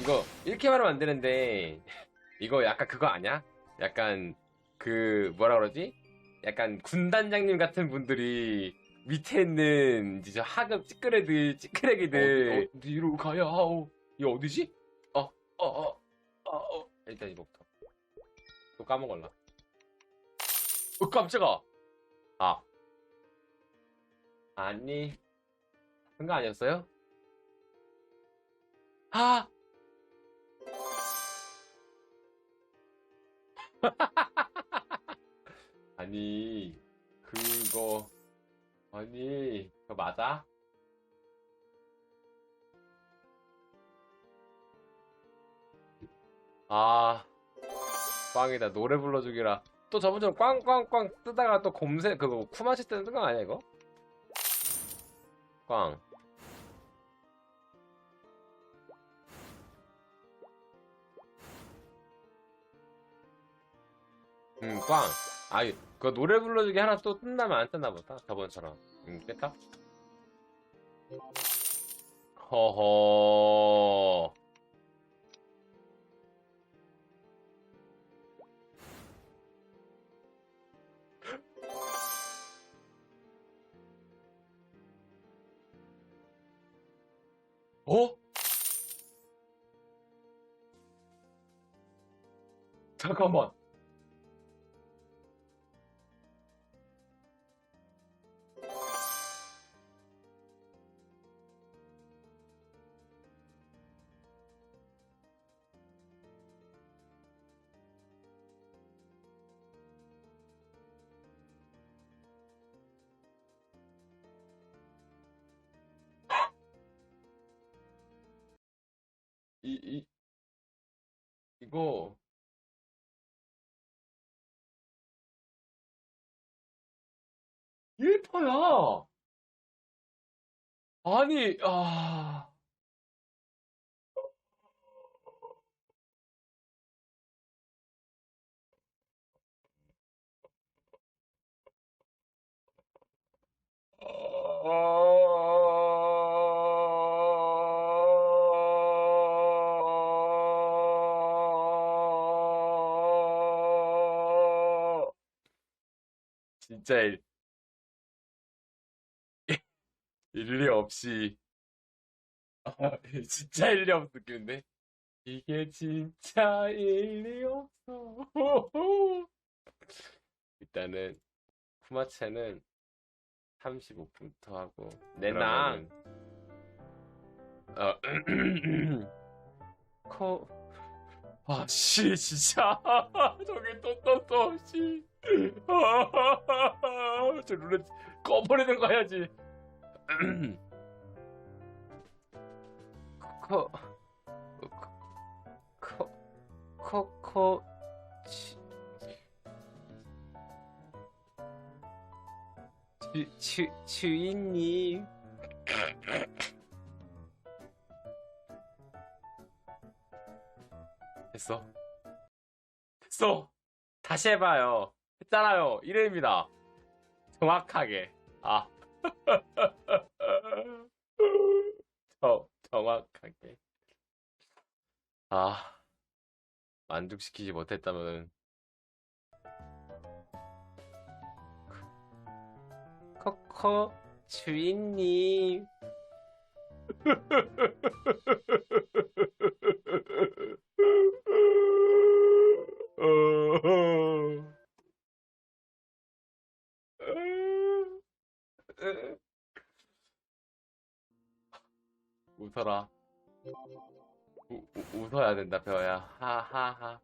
이거 이렇게 말하면 안 되는데 이거 약간 그거 아니야? 약간 그 뭐라 그러지? 약간 군단장님 같은 분들이 밑에 있는 이제 저 하급 찌끄레들 찌끄레기들 어디, 어디로 가야 하오? 이거 어디지? 어, 어, 어, 어. 일단 이거부터 또 까먹을라 어, 깜짝아. 아 아니 그런 거 아니었어요? 아, 아니 그거 아니 그거 맞아? 아 꽝이다 노래 불러주기라 또 저번처럼 꽝꽝꽝 뜨다가 또 곰새 그거 쿠마치 뜨는 거 아니야 이거? 꽝 음, 꽝. 아, 그 노래 불러주기 하나 또 뜬다면 안 뜬나 보다. 저번처럼. 음, 깼다? 허허. 어? 잠깐만. 이, 이, 이 거. 일퍼야 아니, 아. 진짜 일, 일리 없이 아, 진짜 일리 없어 느끼는데 이게 진짜 일리 없어 일단은 쿠마체는 35분부터 하고 내낭 어 코, 아, 씨, 진짜. 저기 또, 또, 또, 씨. 저 룰렛 꺼버리는 거 해야지. 코, 코, 코, 코, 치, 주, 주, 주인님. 됐어. 됐어. 다시 해봐요. 했잖아요. 1회입니다. 정확하게. 아. 저, 정확하게. 아. 만족시키지 못했다면. 코코 주인님. 웃어라. 우, 우, 웃어야 된다, 배워야. 하하하.